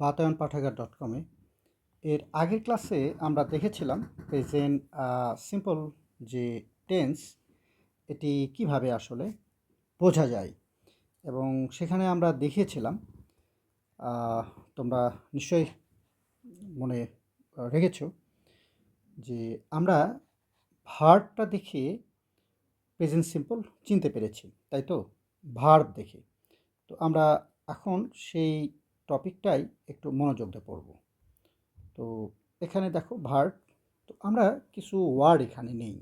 বাতায়ন পাঠাগার ডট কমে এর আগের ক্লাসে আমরা দেখেছিলাম প্রেজেন্ট সিম্পল যে টেন্স এটি কীভাবে আসলে বোঝা যায়। এবং সেখানে আমরা দেখিয়েছিলাম তোমরা নিশ্চয়ই মনে রেখেছ যে, আমরা ভার্বটা দেখে প্রেজেন্ট সিম্পল চিনতে পেরেছি, তাই তো? ভার্ব দেখে। তো আমরা এখন সেই টপিকটাই একটু মনোযোগ দিয়ে পড়ব। তো এখানে দেখো ভার্ব, তো আমরা কিছু ওয়ার্ড এখানে নেই।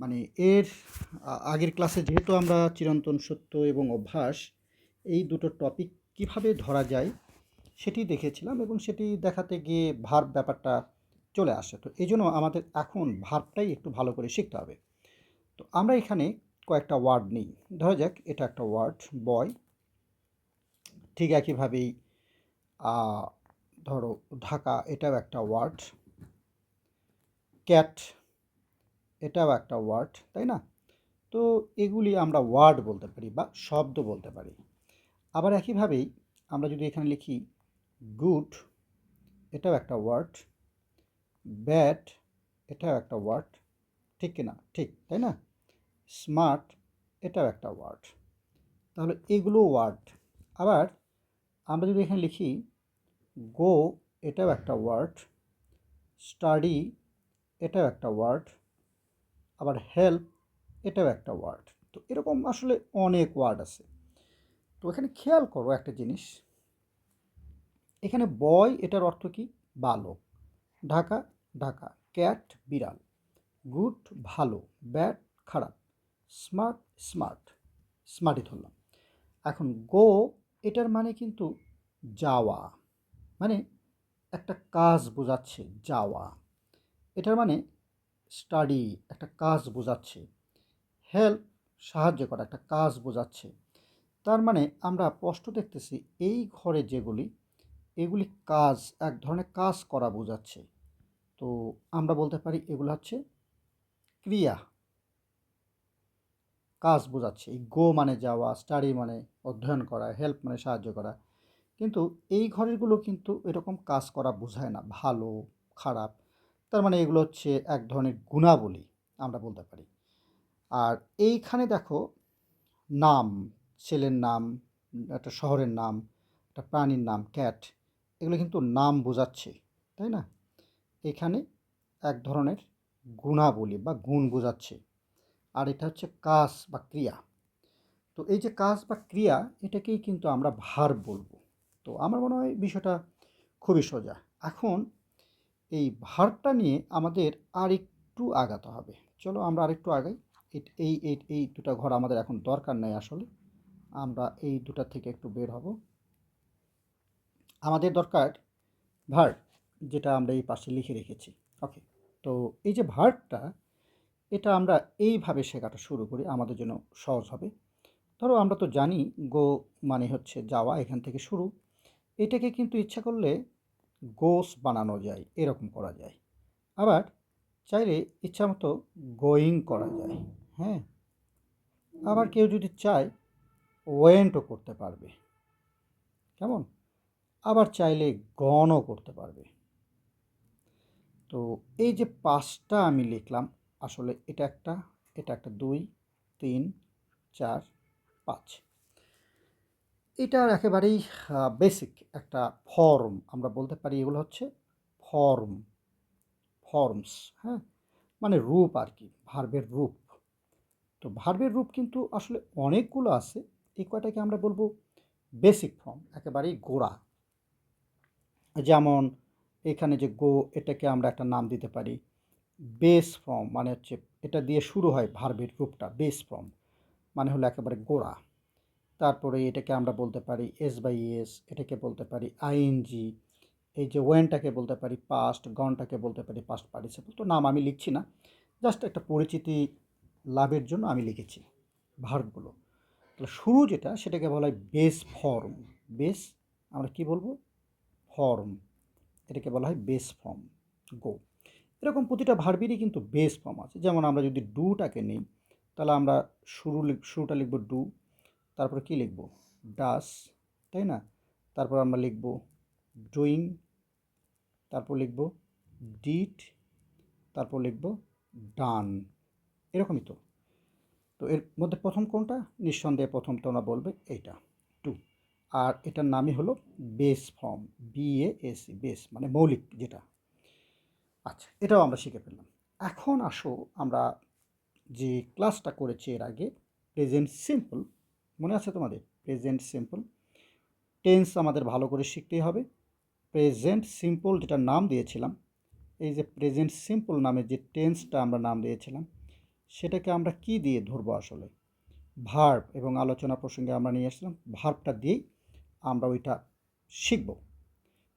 মানে এর আগের ক্লাসে যেহেতু আমরা চিরন্তন সত্য এবং অভ্যাস, এই দুটো টপিক কীভাবে ধরা যায় সেটি দেখেছিলাম এবং সেটি দেখাতে গিয়ে ভার্ব ব্যাপারটা চলে আসে। তো এই জন্য আমাদের এখন ভার্বটাই একটু ভালো করে শিখতে হবে। তো আমরা এখানে কয়েকটা ওয়ার্ড নিই। ধরা যাক, এটা একটা ওয়ার্ড, বয় ঠিক একইভাবেই ধরো ঢাকা এটাও একটা ওয়ার্ড। ক্যাট এটাও একটা ওয়ার্ড, তাই না? তো এগুলি আমরা ওয়ার্ড বলতে পারি বা শব্দ বলতে পারি। আবার একইভাবেই আমরা যদি এখানে লিখি গুড, এটাও একটা ওয়ার্ড। ব্যাড, এটাও একটা ওয়ার্ড। ঠিক কিনা? ঠিক, তাই না? স্মার্ট, এটাও একটা ওয়ার্ড। তাহলে এগুলো ওয়ার্ড। আবার আমরা যদি এখানে লিখি গো এটাও একটা ওয়ার্ড স্টাডি এটাও একটা ওয়ার্ড আবার হেল্প এটাও একটা ওয়ার্ড তো এরকম আসলে অনেক ওয়ার্ড আছে। তো এখানে খেয়াল করো একটা জিনিস। এখানে বয় এটার অর্থ কি? বালক ঢাকা ঢাকা। ক্যাট বিড়াল। গুড ভালো। ব্যাড খারাপ। স্মার্ট স্মার্ট স্মার্টই ধরলাম। এখন গো এটার মানে কিন্তু যাওয়া। মানে একটা কাজ বোঝাচ্ছে যাওয়া। এটার মানে স্টাডি একটা কাজ বোঝাচ্ছে। হেল্প সাহায্য করা, একটা কাজ বোঝাচ্ছে। তার মানে আমরা স্পষ্ট দেখতেছি এই ঘরে যেগুলি, এগুলি কাজ, এক ধরনের কাজ করা বোঝাচ্ছে। তো আমরা বলতে পারি এগুলো হচ্ছে ক্রিয়া। কাজ বোঝাচ্ছে। এই গো মানে যাওয়া স্টাডি মানে অধ্যয়ন করা হেল্প মানে সাহায্য করা। কিন্তু এই ঘরেরগুলো কিন্তু এরকম কাজ করা বোঝায় না। ভালো, খারাপ, তার মানে এগুলো হচ্ছে এক ধরনের গুণাবলী, আমরা বলতে পারি। আর এইখানে দেখো, নাম, ছেলের নাম, একটা শহরের নাম, একটা প্রাণীর নাম ক্যাট এগুলো কিন্তু নাম বোঝাচ্ছে, তাই না? এখানে এক ধরনের গুণাবলী বা গুণ বোঝাচ্ছে। আর এটা হচ্ছে কাজ বা ক্রিয়া। তো এই যে কাজ বা ক্রিয়া, এটাকেই কিন্তু আমরা ভার বলব। তো আমার মনে হয় বিষয়টা খুবই সোজা। এখন এই ভারটা নিয়ে আমাদের আর একটু আগাতে হবে। চলো আমরা আরেকটু আগাই। এই এই দুটা ঘর আমাদের এখন দরকার নেই আসলে। আমরা এই দুটা থেকে একটু বের হব। আমাদের দরকার ভার্ব যেটা আমরা এই পাশে লিখে রেখেছি। ওকে, তো এই যে ভার্বটা এটা আমরা এইভাবে শেখাটা শুরু করি, আমাদের জন্য সহজ হবে। ধরো আমরা তো জানি গো মানে হচ্ছে যাওয়া, এখান থেকে শুরু। এটাকে কিন্তু ইচ্ছা করলে গোস বানানো যায়, এরকম করা যায়। আবার চাইলে ইচ্ছা মতো গোয়িং করা যায় হ্যাঁ? আবার কেউ যদি চায় ওয়েন্টও করতে পারবে। কেমন? আবার চাইলে গনও করতে পারবে। তো এই যে পাঁচটা আমি লিখলাম আসলে এটা একটা এটা একটা দুই, তিন, চার, পাঁচ। এটার একেবারেই বেসিক একটা ফর্ম আমরা বলতে পারি, এগুলো হচ্ছে ফর্ম ফর্মস হ্যাঁ? মানে রূপ আর কি ভার্বের রূপ। তো ভার্বের রূপ কিন্তু আসলে অনেকগুলো আছে, এই কয়টাকে আমরা বলব? বেসিক ফর্ম একেবারেই গোড়া। যেমন এখানে যে গো, এটাকে আমরা একটা নাম দিতে পারি। বেস ফর্ম মানে হচ্ছে এটা দিয়ে শুরু হয় ভার্বের রূপটা বেস ফর্ম মানে হলো একেবারে গোড়া। তারপরে এটাকে আমরা বলতে পারি এস বাই এস এটাকে বলতে পারি আইএনজি এই যে ওয়েনটাকে বলতে পারি পাস্ট গনটাকে বলতে পারি পাস্ট পার্টিসিপল তো নাম আমি লিখছি না জাস্ট একটা পরিচিতি লাভের জন্য আমি লিখেছি ভার্বগুলো। তাহলে শুরু যেটা, সেটাকে বলা হয় বেস ফর্ম বেস আমরা কি বলব? ফর্ম এটাকে বলা হয় বেস ফর্ম গো এরকম প্রতিটা ভার্বেরই কিন্তু বেস ফর্ম আছে। যেমন আমরা যদি ডুটাকে নিই, তাহলে আমরা শুরু শুরুটা লিখব ডু তারপরে কি লিখব? ডাস তাই না? তারপর আমরা লিখব ডুইং তারপর লিখব ডিট তারপর লিখব ডান এরকমই তো। তো এর মধ্যে প্রথম কোনটা? নিঃসন্দেহে প্রথম তোমরা বলবে এইটা টু আর এটার নামই হলো বেস ফর্ম বিএএসি বেস মানে মৌলিক যেটা। আচ্ছা। এটাও আমরা শিখে ফেললাম। এখন আসো আমরা যে ক্লাসটা করেছি এর আগে প্রেজেন্ট সিম্পল মনে আছে তোমাদের? প্রেজেন্ট সিম্পল টেন্স আমাদের ভালো করে শিখতেই হবে। প্রেজেন্ট সিম্পল যেটা নাম দিয়েছিলাম, এই যে প্রেজেন্ট সিম্পল নামে যে টেন্সটা আমরা নাম দিয়েছিলাম, সেটাকে আমরা কি দিয়ে ধরবো আসলে? ভার্ব এবং আলোচনা প্রসঙ্গে আমরা নিয়ে আসলাম ভার্বটা দিয়েই আমরা ওইটা শিখব।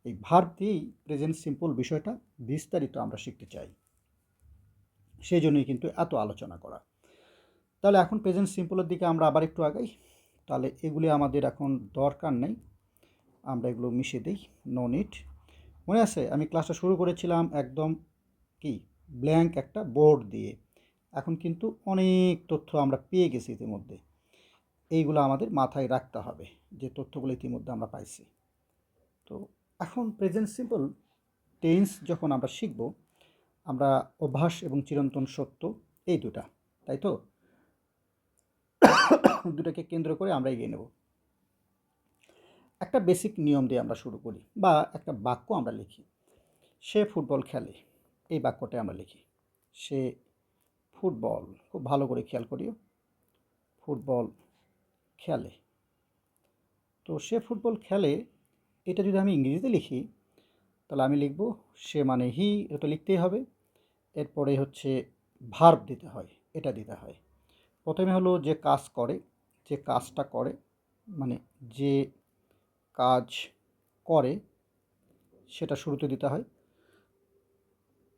এই ভার্ব দিয়েই প্রেজেন্ট সিম্পল বিষয়টা বিস্তারিত আমরা শিখতে চাই। সেই জন্যই কিন্তু এত আলোচনা করা। তাহলে এখন প্রেজেন্ট সিম্পলের দিকে আমরা আবার একটু আগাই। তাহলে এগুলি আমাদের এখন দরকার নেই। আমরা এগুলো মিশিয়ে দিই। নো নিট মনে আছে? আমি ক্লাসটা শুরু করেছিলাম একদম কি? ব্ল্যাঙ্ক একটা বোর্ড দিয়ে। এখন কিন্তু অনেক তথ্য আমরা পেয়ে গেছি ইতিমধ্যে। এইগুলো আমাদের মাথায় রাখতে হবে। যে তথ্যগুলো ইতিমধ্যে আমরা পাইছি। তো এখন প্রেজেন্ট সিম্পল টেন্স যখন আমরা শিখব, আমরা অভ্যাস এবং চিরন্তন সত্য এই দুটা, তাই তো? দুটাকে কেন্দ্র করে আমরা এগিয়ে নেব। একটা বেসিক নিয়ম দিয়ে আমরা শুরু করি বা একটা বাক্য আমরা লিখি। সে ফুটবল খেলে, এই বাক্যটা আমরা লিখি। সে ফুটবল, খুব ভালো করে খেয়াল করিও। ফুটবল খেলে। তো সে ফুটবল খেলে এটা যদি আমি ইংরেজিতে লিখি, তাহলে আমি লিখব সে মানে হি, এটা লিখতেই হবে। এরপরে হচ্ছে ভার্ব দিতে হয়, এটা দিতে হয়। প্রথমে হলো যে কাজ করে, যে কাজটা করে মানে যে কাজ করে, সেটা শুরুতে দিতে হয়।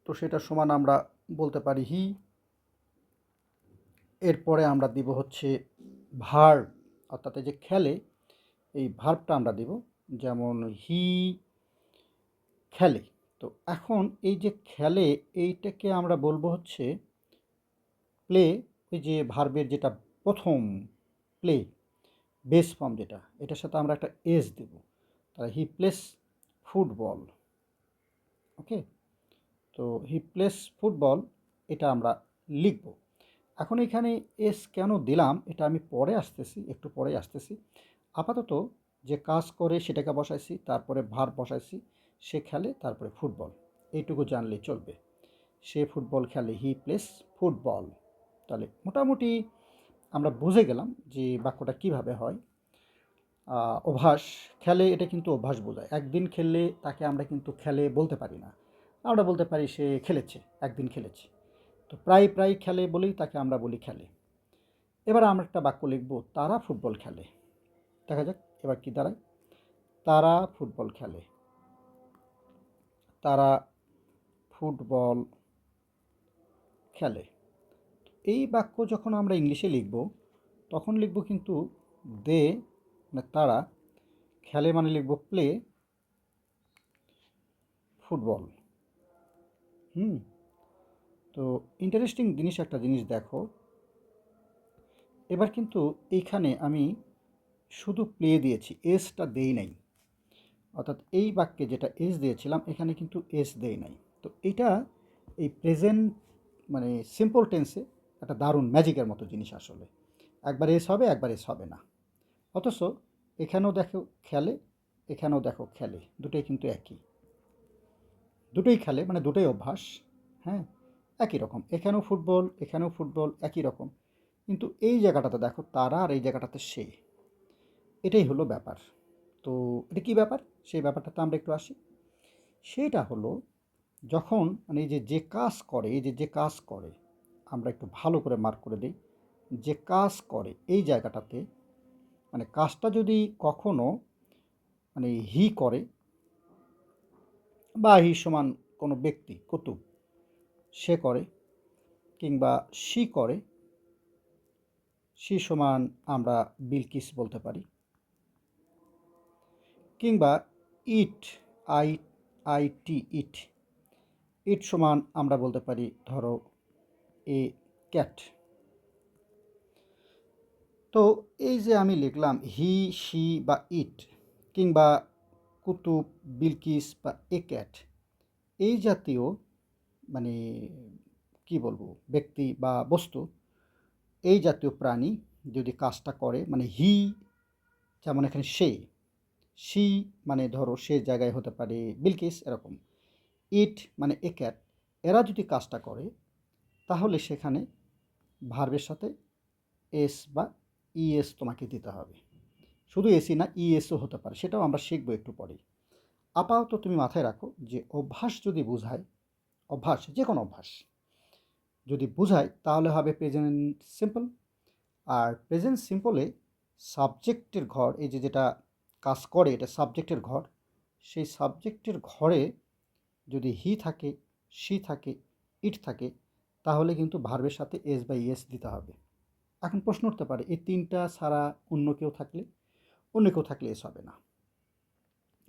তো সেটা সমান আমরা বলতে পারি হি। এরপরে আমরা দিব হচ্ছে ভার্ব অর্থাৎ যে খেলে, এই ভার্বটা আমরা দিব। যেমন হি খেলে। তো এখন এই যে খেলে, এইটাকে আমরা বলব হচ্ছে প্লে ওই যে ভার্বের যেটা প্রথম প্লে বেস ফর্ম যেটা, এটার সাথে আমরা একটা এস দেব। তাহলে হি প্লেস ফুটবল ওকে তো হি প্লেস ফুটবল এটা আমরা লিখব। এখন এখানে এস কেন দিলাম, এটা আমি পরে আসতেছি, একটু পরে আসতেছি। আপাতত যে কাজ করে সেটাকে বসাইছি, তারপরে ভার বসাইছি, সে খেলে তারপরে ফুটবল। এইটুকু জানলে চলবে। সে ফুটবল খেলে, হি প্লেস ফুটবল। তাহলে মোটামুটি আমরা বুঝে গেলাম যে বাক্যটা কীভাবে হয়। অভ্যাস খেলে এটা কিন্তু অভ্যাস বোঝায়। একদিন খেললে তাকে আমরা কিন্তু খেলে বলতে পারি না। আমরা বলতে পারি সে খেলেছে, একদিন খেলেছে। তো প্রায় প্রায় খেলে বলেই তাকে আমরা বলি খেলে। এবার আমরা একটা বাক্য লিখব, তারা ফুটবল খেলে। দেখা যাক এবার কি দাঁড়ায়? তারা ফুটবল খেলে। তারা ফুটবল খেলে। এই বাক্য যখন আমরা ইংলিশে লিখব, তখন লিখব কিন্তু দে মানে তারা। খেলে মানে লিখব প্লে। ফুটবল। হুম? তো ইন্টারেস্টিং জিনিস একটা জিনিস দেখো। এবার কিন্তু এইখানে আমি শুধু প্লে দিয়েছি এসটা দেই নাই। অর্থাৎ এই বাক্যে যেটা এস দিয়েছিলাম, এখানে কিন্তু এস দেই নাই। তো এটা এই প্রেজেন্ট মানে সিম্পল টেন্সে একটা দারুণ ম্যাজিকের মতো জিনিস আসলে। একবার এস হবে, একবার এস হবে না। অথচ এখানেও দেখো খেলে, এখানেও দেখো খেলে, দুটোই কিন্তু একই। দুটোই খেলে মানে দুটোই অভ্যাস হ্যাঁ? একই রকম। এখানেও ফুটবল এখানেও ফুটবল একই রকম। কিন্তু এই জায়গাটাতে দেখো, তারা আর এই জায়গাটাতে সে। এটাই হলো ব্যাপার। তো এটা কী ব্যাপার? সেই ব্যাপারটাতে আমরা একটু আসি। সেটা হলো যখন মানে এই যে যে কাজ করে, এই যে যে কাজ করে, আমরা একটু ভালো করে মার্ক করে দিই, যে কাজ করে এই জায়গাটাতে মানে কাজটা যদি কখনো মানে হি করে বা হি সমান কোনো ব্যক্তি, কুতুব, সে করে কিংবা সি করে সি সমান আমরা বিলকিস বলতে পারি। কিংবা ইট, আই আই টি ইট। ইট সমান আমরা বলতে পারি, ধরো, এ ক্যাট। তো এই যে আমি লিখলাম, হি সি বা ইট কিংবা কুতুব, বিলকিস বা এ ক্যাট, এই জাতীয় মানে কি বলব, ব্যক্তি বা বস্তু, এই জাতীয় প্রাণী যদি কাজটা করে মানে হি, যেমন এখানে সে সি মানে ধরো সে জায়গায় হতে পারে বিলকিস এরকম। ইট মানে এ ক্যাট এরা যদি কাজটা করে, তাহলে সেখানে ভার্বের সাথে এস বা ইএস তোমাকে দিতে হবে। শুধু এসি না, ইএসও হতে পারে, সেটাও আমরা শিখব একটু পরে। আপাতত তুমি মাথায় রাখো যে অভ্যাস যদি বোঝায়, অভ্যাস যে কোনো অভ্যাস, যদি বোঝায়, তাহলে হবে প্রেজেন্ট সিম্পল। আর প্রেজেন্ট সিম্পলে সাবজেক্টের ঘর, এই যে যেটা কাজ করে, এটা সাবজেক্টের ঘর, সেই সাবজেক্টের ঘরে যদি হি থাকে সি থাকে ইট থাকে, তাহলে কিন্তু ভার্বের সাথে এস বা ইএস দিতে হবে। এখন প্রশ্ন উঠতে পারে, এই তিনটা ছাড়া অন্য কেউ থাকলে, অন্য কেউ থাকলে এস হবে না।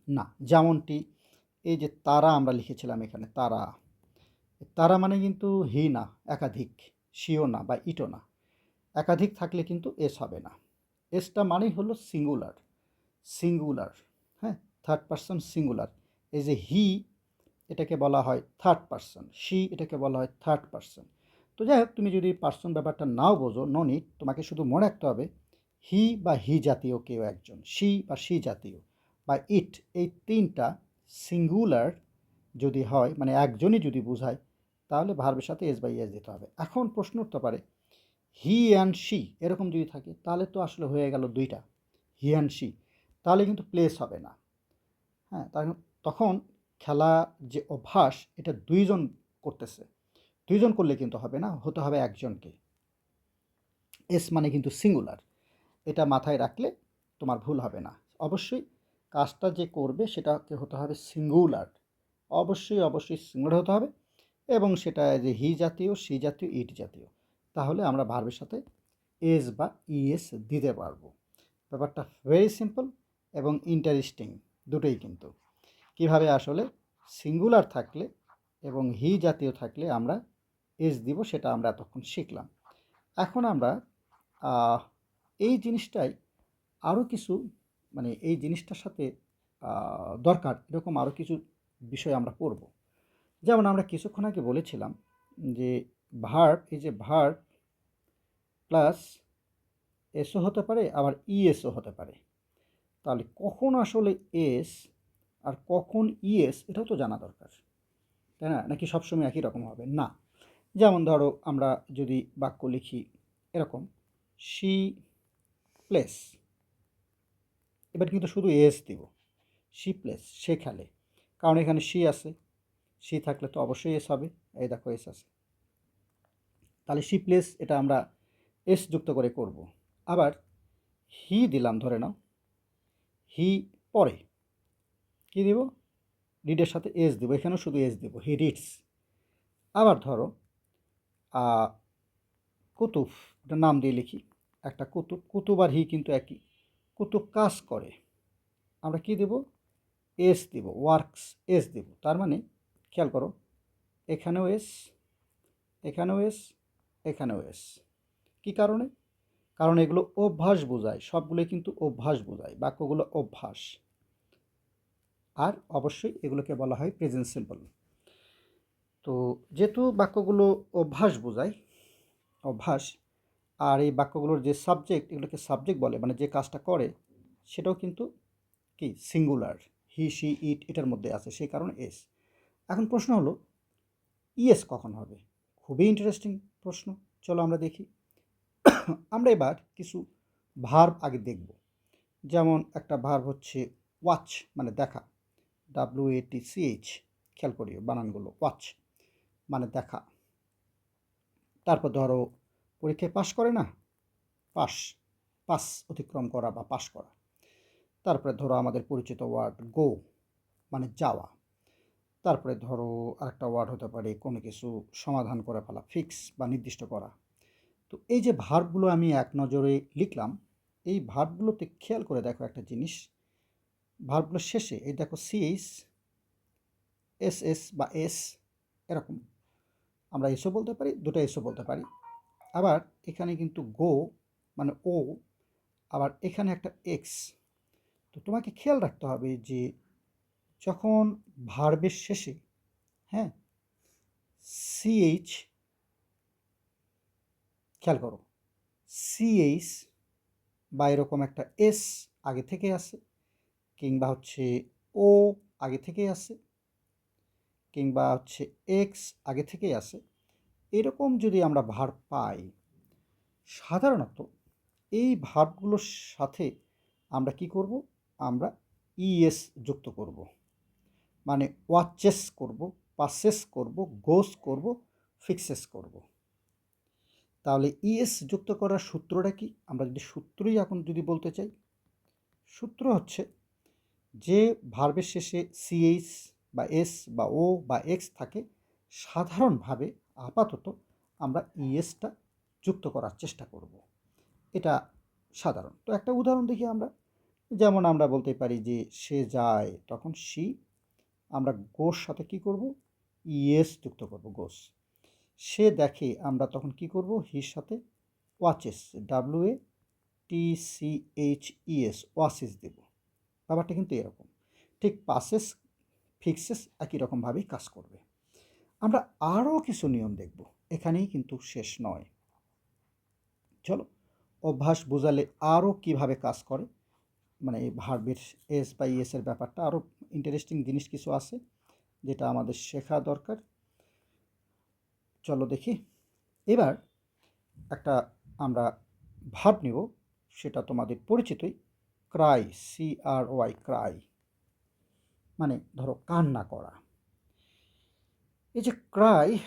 না, যেমনটি এই যে তারা আমরা লিখেছিলাম এখানে, তারা তারা মানে কিন্তু হি না, একাধিক সিও না বা ইটো না। একাধিক থাকলে কিন্তু এস হবে না। এসটা মানেই হলো সিঙ্গুলার সিঙ্গুলার হ্যাঁ? থার্ড পার্সন সিঙ্গুলার এই যে হি এটাকে বলা হয় থার্ড পার্সন সি এটাকে বলা হয় থার্ড পার্সন তো যাই হোক, তুমি যদি পার্সন ব্যাপারটা নাও বোঝো নো নিট তোমাকে শুধু মনে রাখতে হবে হি বা হি জাতীয় কেউ একজন সি বা সি জাতীয়, বা ইট এই তিনটা সিঙ্গুলার যদি হয় মানে একজনই যদি বোঝায়, তাহলে ভার্বের সাথে এস বাই এস দিতে হবে। এখন প্রশ্ন উঠতে পারে হি অ্যান্ড শি এরকম যদি থাকে, তাহলে তো আসলে হয়ে গেল দুইটা হি অ্যান্ড শি তাহলে কিন্তু প্লেস হবে না। হ্যাঁ তখন খেলা যে অভ্যাস, এটা দুইজন করতেছে। দুইজন করলে কিন্তু হবে না, হতে হবে একজনকে। এস মানে কিন্তু সিঙ্গুলার এটা মাথায় রাখলে তোমার ভুল হবে না। অবশ্যই কাজটা যে করবে, সেটাকে হতে হবে সিঙ্গুলার অবশ্যই অবশ্যই সিঙ্গুলার হতে হবে এবং সেটা যে হি জাতীয় সি জাতীয় ইট জাতীয়। তাহলে আমরা ভার্বের সাথে এস বা ইএস দিতে পারব। ব্যাপারটা ভেরি সিম্পল এবং ইন্টারেস্টিং দুটোই কিন্তু। কীভাবে আসলে সিঙ্গুলার থাকলে এবং হি জাতীয় থাকলে আমরা এস দিব সেটা আমরা এতক্ষণ শিখলাম। এখন আমরা এই জিনিসটাই আরও কিছু মানে এই জিনিসটার সাথে দরকার, এরকম আরও কিছু বিষয় আমরা পড়ব। যেমন আমরা কিছুক্ষণ আগে বলেছিলাম যে ভার্ব এই যে ভার্ব প্লাস এসও হতে পারে, আবার ইএসও হতে পারে। তাহলে কখন আসলে এস আর কখন ইএস এটাও তো জানা দরকার, তাই না? নাকি সবসময় একই রকম হবে? না। যেমন ধরো আমরা যদি বাক্য লিখি এরকম সি প্লেস এবার কিন্তু শুধু এস দিব সি প্লেস সে খেলে। কারণ এখানে সি আছে সি থাকলে তো অবশ্যই এস হবে, এই দেখো এস আছে। তাহলে সি প্লেস এটা আমরা এস যুক্ত করে করব। আবার হি দিলাম ধরে নাও হি পরে। কী দিব? রিডের সাথে এস দেবো, এখানেও শুধু এস দেবো, হি রিডস। আবার ধরো কুতুব নাম দিয়ে লিখি, একটা কুতুব কুতুব আর হি কিন্তু একই। কুতুব কাজ করে। আমরা কি দেব? এস দেব, ওয়ার্কস, এস দেব। তার মানে খেয়াল করো, এখানেও এস এখানেও এস এখানেও এস। কী কারণে? কারণ এগুলো অভ্যাস বোঝায়, সবগুলোই কিন্তু অভ্যাস বোঝায়, বাক্যগুলো অভ্যাস। আর অবশ্যই এগুলোকে বলা হয় প্রেজেন্ট সিম্পল তো যেহেতু বাক্যগুলো অভ্যাস বোঝায়, অভ্যাস, আর এই বাক্যগুলোর যে সাবজেক্ট এগুলোকে সাবজেক্ট বলে মানে যে কাজটা করে, সেটাও কিন্তু কি? সিঙ্গুলার হি সি ইট এটার মধ্যে আছে, সেই কারণে এস এখন প্রশ্ন হলো ইএস কখন হবে? খুবই ইন্টারেস্টিং প্রশ্ন। চলো আমরা দেখি। আমরা এবার কিছু ভার্ব আগে দেখব। যেমন একটা ভার্ব হচ্ছে ওয়াচ মানে দেখা। W A T C H খেয়াল করিও, বানানগুলো ওয়াচ মানে দেখা। তারপর ধরো, পরীক্ষায় পাশ করে না? পাস পাস অতিক্রম করা বা পাশ করা। তারপরে ধরো আমাদের পরিচিত ওয়ার্ড গো মানে যাওয়া। তারপরে ধরো আরেকটা ওয়ার্ড হতে পারে কোনো কিছু সমাধান করে ফেলা ফিক্স বা নির্দিষ্ট করা। তো এই যে ভার্বগুলো আমি এক নজরে লিখলাম, এই ভার্বগুলোতে খেয়াল করে দেখো একটা জিনিস। ভার্বগুলোর শেষে এই দেখো সিএইচ এস এস বা এস এরকম। আমরা এসও বলতে পারি, দুটো এসও বলতে পারি। আবার এখানে কিন্তু গো মানে ও আবার এখানে একটা এক্স তো তোমাকে খেয়াল রাখতে হবে যে যখন ভার্বের শেষে হ্যাঁ সিএইচ খেয়াল করো সিএইচ বা এরকম একটা এস আগে থেকে আসে কিংবা হচ্ছে ও আগে থেকেই আসে কিংবা হচ্ছে এক্স আগে থেকেই আসে এরকম যদি আমরা ভার পাই, সাধারণত এই ভার্বগুলোর সাথে আমরা কি করব? আমরা ইএস যুক্ত করব মানে ওয়াচেস করব পাসেস করব গোস করব ফিক্সেস করব। তাহলে ইএস যুক্ত করার সূত্রটা কি? আমরা যদি সূত্রই এখন যদি বলতে চাই, সূত্র হচ্ছে যে ভার্বের শেষে সিএইচ বা এস বা ও বা এক্স থাকে, সাধারণভাবে আপাতত আমরা ইএসটা যুক্ত করার চেষ্টা করব। এটা সাধারণ। তো একটা উদাহরণ দেখি আমরা। যেমন আমরা বলতে পারি যে সে যায়, তখন সি আমরা গোস সাথে কি করব? ইএস যুক্ত করব গোস। সে দেখে আমরা তখন কি করব? হির সাথে watches W A T C H ES watches দেব। ব্যাপারটা কিন্তু এরকম। ঠিক পাসেস, ফিক্সেস একই রকমভাবেই কাজ করবে। আমরা আরও কিছু নিয়ম দেখব। এখানেই কিন্তু শেষ নয়। চলো, অভ্যাস বোঝালে আরও কীভাবে কাজ করে। মানে এই ভার্বের এস বা ইএসের ব্যাপারটা আরও ইন্টারেস্টিং জিনিস কিছু আছে, যেটা আমাদের শেখা দরকার। চলো দেখি। এবার একটা আমরা ভাব নিব, সেটা তোমাদের পরিচিতই, cry C R Y cry. মানে ধরো কান্না করা। এই যে ক্রাই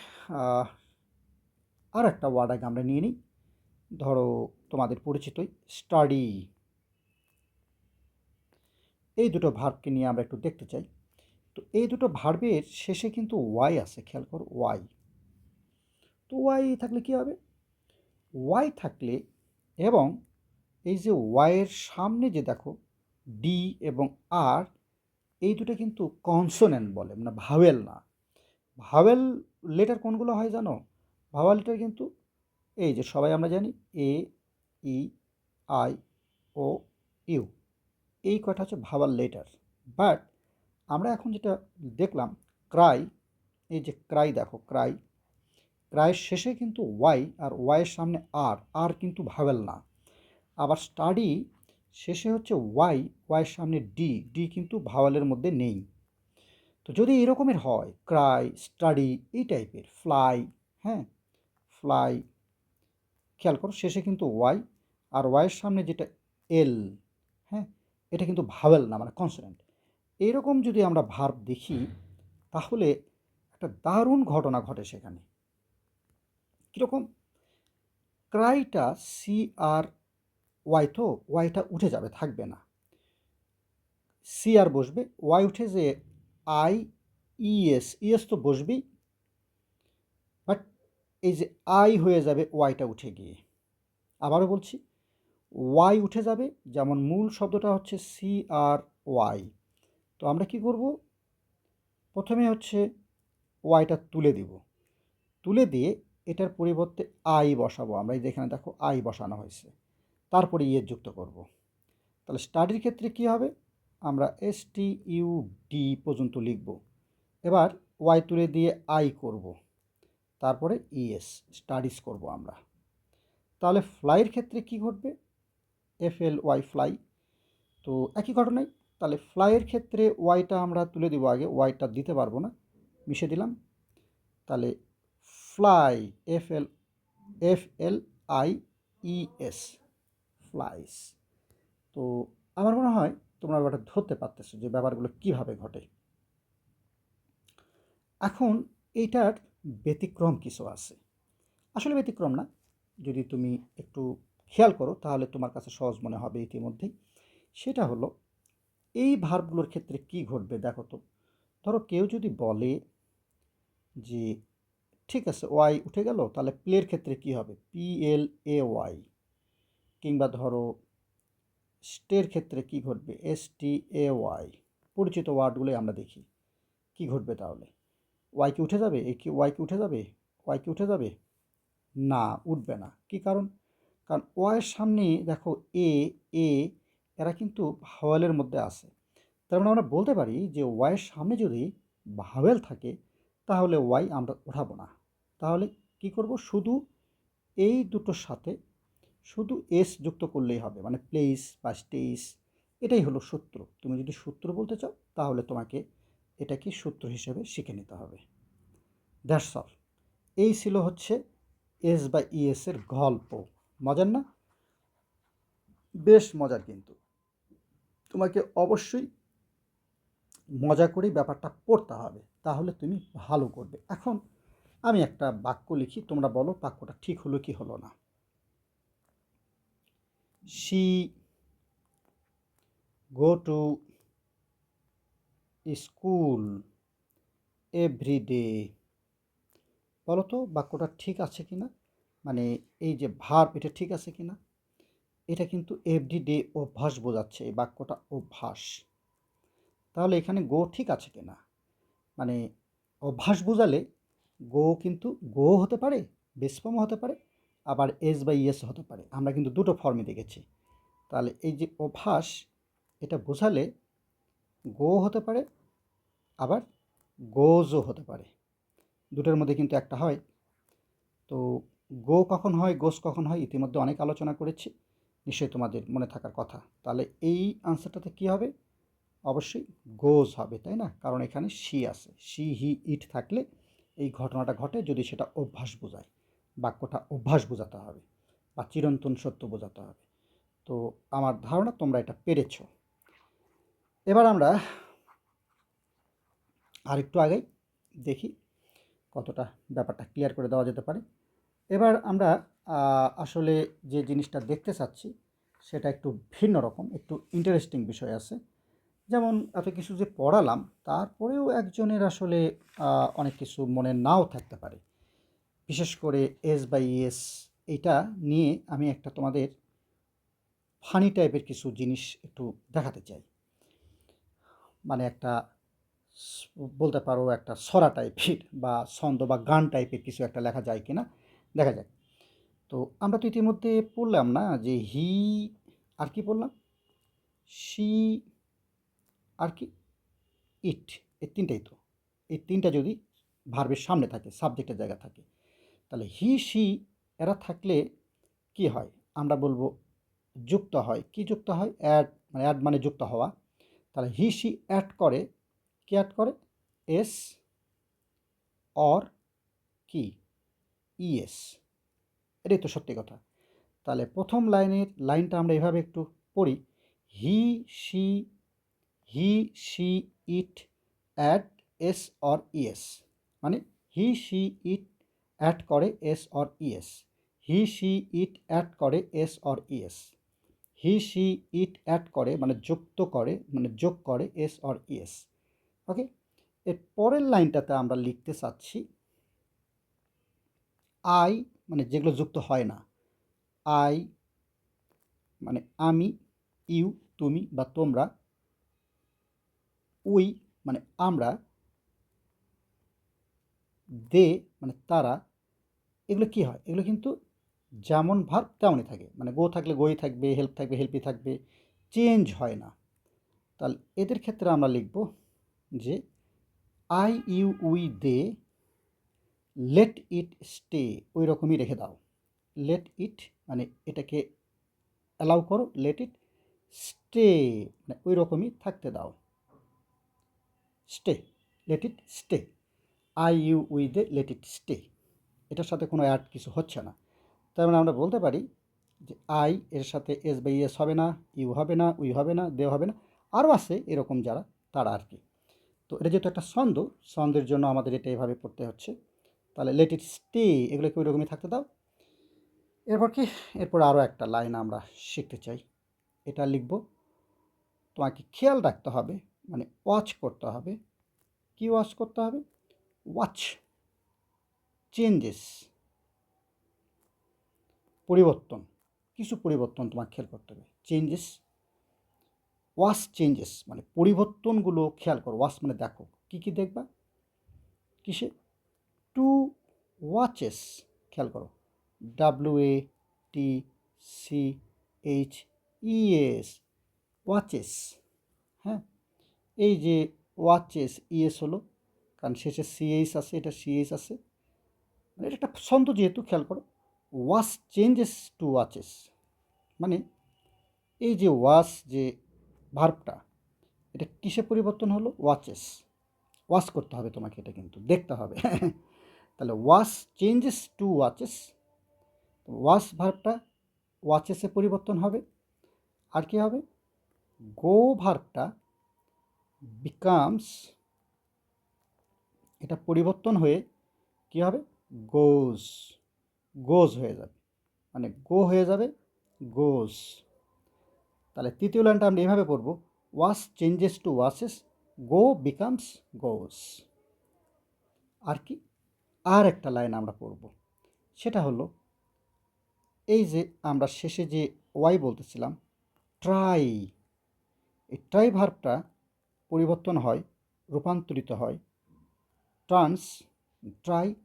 আর একটা ওয়ার্ড আগে আমরা নিয়ে নিই। ধরো তোমাদের পরিচিতই, স্টাডি। এই দুটো ভার্বকে নিয়ে আমরা একটু দেখতে চাই। তো এই দুটো ভার্বের শেষে কিন্তু ওয়াই আছে, খেয়াল করো ওয়াই তো ওয়াই থাকলে কী হবে? ওয়াই থাকলে এবং এই যে ওয়াইয়ের সামনে যে দেখো ডি এবং আর এই দুটো কিন্তু কনসোনেন্ট বলে মানে ভাওয়েল না। ভাওয়েল লেটার কোনগুলো হয় জানো? ভাওয়াল লেটার কিন্তু এই যে সবাই আমরা জানি এ ই আই ও ইউ এই কয়টা হচ্ছে ভাওয়াল লেটার বাট আমরা এখন যেটা দেখলাম ক্রাই এই যে ক্রাই দেখো ক্রাই ক্রাইয়ের শেষে কিন্তু ওয়াই আর ওয়াইয়ের সামনে আর আর কিন্তু ভাবেল না। আবার স্টাডি শেষে হচ্ছে ওয়াই, ওয়াইয়ের সামনে ডি ডি কিন্তু ভাওয়ালের মধ্যে নেই। তো যদি এরকমের হয়, ক্রাই, স্টাডি এই টাইপের, ফ্লাই হ্যাঁ ফ্লাই, খেয়াল করো শেষে কিন্তু ওয়াই আর ওয়াইয়ের সামনে যেটা এল হ্যাঁ এটা কিন্তু ভাওয়েল না মানে কনসোনেন্ট। এইরকম যদি আমরা ভার্ব দেখি, তাহলে একটা দারুণ ঘটনা ঘটে সেখানে। কীরকম? ক্রাইটা সি আর ওয়াই তো ওয়াইটা উঠে যাবে, থাকবে না। সি আর বসবে ওয়াই উঠে যে আই ইএস ইএস তো বসবেই। বাট এই যে আই হয়ে যাবে ওয়াইটা উঠে গিয়ে। আবারও বলছি ওয়াই উঠে যাবে, যেমন মূল শব্দটা হচ্ছে সি আর ওয়াই তো আমরা কি করব? প্রথমে হচ্ছে ওয়াইটা তুলে দিব। তুলে দিয়ে এটার পরিবর্তে আই বসাবো। আমরা এই যেখানে দেখো আই বসানো হয়েছে। তারপরে ইয়ে যুক্ত করব। তাহলে স্টাডির ক্ষেত্রে কি হবে? আমরা এস টি ইউ ডি পর্যন্ত লিখব। এবার ওয়াই তুলে দিয়ে আই করব। তারপরে ইএস স্টাডিজ করব আমরা। তাহলে ফ্লাইয়ের ক্ষেত্রে কি ঘটবে? এফ এল ওয়াই ফ্লাই তো একই ঘটনাই। তাহলে ফ্লাইয়ের ক্ষেত্রে ওয়াইটা আমরা তুলে দিব আগে। ওয়াইটা দিতে পারব না। মিশে দিলাম। তাহলে fly F L F L I E S flies তো আমার মনে হয় তোমরা ব্যাপারটা ধরতে পারতেছো যে ব্যাপারগুলো কীভাবে ঘটে। এখন এইটার ব্যতিক্রম কিছু আছে। আসলে ব্যতিক্রম না। যদি তুমি একটু খেয়াল করো তাহলে তোমার কাছে সহজ মনে হবে ইতিমধ্যেই। সেটা হলো, এই ভার্বগুলোর ক্ষেত্রে কি ঘটবে দেখো তো। ধরো কেউ যদি বলে যে ঠিক আছে ওয়াই উঠে গেল, তাহলে প্লের ক্ষেত্রে কি হবে? পি এল এ ওয়াই কিংবা ধরো স্টের ক্ষেত্রে কি ঘটবে? এস টি এ ওয়াই পরিচিত ওয়ার্ডগুলোই আমরা দেখি। কি ঘটবে তাহলে? ওয়াই কি উঠে যাবে? এই কি ওয়াই কি উঠে যাবে? ওয়াই কি উঠে যাবে? না, উঠবে না। কি কারণ? কারণ ওয়াইয়ের সামনে দেখো এ এ এরা কিন্তু ভাওয়ালের মধ্যে আছে। তার মানে আমরা বলতে পারি যে ওয়াইয়ের সামনে যদি ভাওয়েল থাকে তাহলে ওয়াই আমরা ওঠাবো না। তাহলে কি করব? শুধু এই দুটোর সাথে শুধু এস যুক্ত করলেই হবে মানে প্লেস বা স্টেস এটাই হলো সূত্র। তুমি যদি সূত্র বলতে চাও, তাহলে তোমাকে এটাকে সূত্র হিসেবে শিখে নিতে হবে। দ্যাটস অল এই ছিল হচ্ছে এস বা ইএস এর গল্প। মজার না? বেশ মজার কিন্তু। তোমাকে অবশ্যই মজা করেই ব্যাপারটা পড়তে হবে। তাহলে তুমি ভালো করবে। এখন আমি একটা বাক্য লিখি, তোমরা বলো বাক্যটা ঠিক হলো কি হলো না। She go to school every day. বলো তো বাক্যটা ঠিক আছে কি না? মানে এই যে ভার্ব এটা ঠিক আছে কি না? এটা কিন্তু এভরি ডে অভ্যাস বোঝাচ্ছে, এই বাক্যটা অভ্যাস। তাহলে এখানে গো ঠিক আছে কি না? মানে অভ্যাস বোঝালে গো কিন্তু গো হতে পারে বেসফর্মও হতে পারে, আবার এস বা ইএস হতে পারে। আমরা কিন্তু দুটো ফর্মে দেখেছি। তাহলে এই যে অভ্যাস, এটা বোঝালে গো হতে পারে, আবার গোজও হতে পারে। দুটোর মধ্যে কিন্তু একটা হয়। তো গো কখন হয়, গোস কখন হয়, ইতিমধ্যে অনেক আলোচনা করেছি। নিশ্চয়ই তোমাদের মনে থাকার কথা। তাহলে এই আনসারটাতে কী হবে? অবশ্যই গোজ হবে, তাই না? কারণ এখানে সি আছে। সি হি, ইট থাকলে এই ঘটনাটা ঘটে যদি সেটা অভ্যাস বোঝায়। বাক্যটা অভ্যাস বোঝাতে হবে বা চিরন্তন সত্য বোঝাতে হবে। তো আমার ধারণা তোমরা এটা পেরেছ। এবার আমরা আরেকটু আগেই দেখি কতটা ব্যাপারটা ক্লিয়ার করে দেওয়া যেতে পারে। এবার আমরা আসলে যে জিনিসটা দেখতে চাচ্ছি সেটা একটু ভিন্ন রকম, একটু ইন্টারেস্টিং বিষয় আছে। যেমন এত কিছু যে পড়ালাম, তারপরেও একজনের আসলে অনেক কিছু মনে নাও থাকতে পারে। বিশেষ করে এস বাই এস, এটা নিয়ে আমি একটা তোমাদের ফানি টাইপের কিছু জিনিস একটু দেখাতে চাই। মানে একটা বলতে পারো একটা সরা টাইপের বা ছন্দ বা গান টাইপের কিছু একটা লেখা যায় কিনা, দেখা যাক। তো আমরা তো ইতিমধ্যে পড়লাম না যে হি, আর কি পড়লাম? সি আর কি ইট এই তিনটাই তো। এই তিনটা যদি ভার্বের সামনে থাকে সাবজেক্টের জায়গা থাকে, তাহলে হি সি এরা থাকলে কি হয়? আমরা বলব যুক্ত হয়। কি যুক্ত হয়? অ্যাড মানে অ্যাড মানে যুক্ত হওয়া। তাহলে হি সি অ্যাড করে, কি অ্যাড করে? এস অর কি? ইএস এটাই তো সত্যি কথা। তাহলে প্রথম লাইনের, লাইনটা আমরা এভাবে একটু পড়ি। He she he she it add S or ES মানে হি সি ইট অ্যাড করে S or ES he she it add করে S or ES he she it add করে মানে যুক্ত করে মানে যোগ করে এস অর ইএস ওকে এর পরের লাইনটাতে আমরা লিখতে চাচ্ছি আই মানে যেগুলো যুক্ত হয় না আই মানে আমি ইউ তুমি বা তোমরা উই মানে আমরা, দে মানে তারা, এগুলো কি হয়? এগুলো কিন্তু যেমন ভাব তেমনই থাকে। মানে গো থাকলে গোই থাকবে হেল্প থাকবে হেল্পই থাকবে চেঞ্জ হয় না। তাহলে এদের ক্ষেত্রে আমরা লিখব যে I you we they let it stay ওই রকমই রেখে দাও। লেট ইট মানে এটাকে অ্যালাউ করো লেট ইট স্টে মানে ওই রকমই থাকতে দাও। Stay let it stay I you we they let it stay এটার সাথে কোনো অ্যাড কিছু হচ্ছে না। তার মানে আমরা বলতে পারি যে আই এর সাথে এস বাই এস হবে না ইউ হবে না উই হবে না দে হবে না। আরও আছে এরকম যারা, তারা আর কি। তো এটা যেহেতু একটা ছন্দ, ছন্দের জন্য আমাদের এটা এভাবে পড়তে হচ্ছে। তাহলে লেট ইট স্টে এগুলোকে ওই রকমই থাকতে দাও? এরপর কি? এরপর আরও একটা লাইন আমরা শিখতে চাই। এটা লিখব। তোমাকে খেয়াল রাখতে হবে মানে ওয়াচ করতে হবে। কি ওয়াচ করতে হবে? ওয়াচ চেঞ্জেস পরিবর্তন। কিছু পরিবর্তন তোমাকে খেয়াল করতে হবে। চেঞ্জেস ওয়াশ চেঞ্জেস মানে পরিবর্তনগুলো খেয়াল করো। ওয়াশ মানে দেখো। কী কী দেখবা? কিসে? টু ওয়াচেস খেয়াল করো। W A T C H ES watches হ্যাঁ? এই যে ওয়াচেস ইএস হলো, কারণ শেষে সিএইচ আছে, এটা সিএইচ আছে। মানে এটা একটা ছন্দ যেহেতু, খেয়াল করো। ওয়াস চেঞ্জেস টু ওয়াচেস মানে এই যে ওয়াস যে ভার্বটা এটা কিসে পরিবর্তন হলো? ওয়াচেস ওয়াশ করতে হবে তোমাকে এটা কিন্তু, দেখতে হবে। তাহলে wash changes to watches wash ভার্বটা ওয়াচেসে পরিবর্তন হবে। আর কি হবে? গো ভার্বটা বিকামস এটা পরিবর্তন হয়ে কি হবে? গোজ গোজ হয়ে যাবে। মানে গো হয়ে যাবে গোজ তাহলে তৃতীয় লাইনটা আমরা এইভাবে পড়ব। Wash changes to washes go becomes goes আর কি? আর একটা লাইন আমরা পড়ব। সেটা হলো, এই যে আমরা শেষে যে ওয়াই বলতেছিলাম ট্রাই এই ট্রাই ভার্বটা পরিবর্তন হয়, রূপান্তরিত হয়। ট্রান্স, ট্রাই,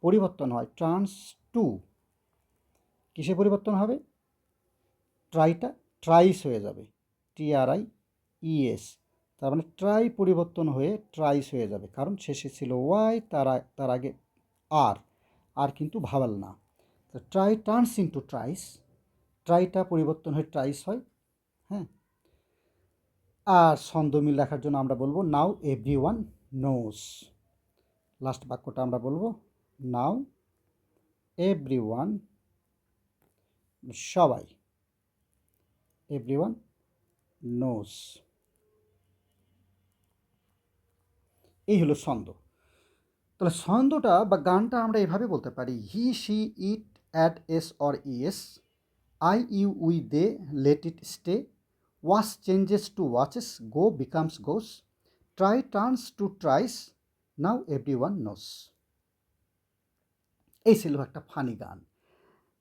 পরিবর্তন হয়। Turns to. কিসে পরিবর্তন হবে? ট্রাইটা ট্রাইস হয়ে যাবে। টিআরআই ইএস তার মানে ট্রাই পরিবর্তন হয়ে ট্রাইস হয়ে যাবে। কারণ শেষে ছিল ওয়াই, তার তার আগে আর। আর কিন্তু ভাবাল না। Try turns into tries. ট্রাইটা পরিবর্তন হয়ে ট্রাইস হ্যাঁ। আর ছন্দ মিল রাখার জন্য আমরা বলব now everyone knows last বাক্যটা আমরা বলব নাও এভরি ওয়ান সবাই এভরি ওয়ান নোস এই হলো ছন্দ। তাহলে ছন্দটা বা গানটা আমরা এভাবে বলতে পারি he she it add S or ES I you we they let it stay changes to watches go becomes goes try turns to tries now everyone knows এই ছিল একটা ফানি গান।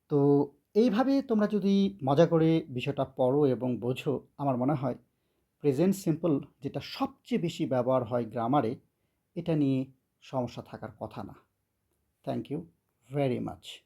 তো এইভাবে তোমরা যদি মজা করে বিষয়টা পড়ো এবং বোঝো, আমার মনে হয় প্রেজেন্ট সিম্পল যেটা সবচেয়ে বেশি ব্যবহার হয় গ্রামারে এটা নিয়ে সমস্যা থাকার কথা না। Thank you very much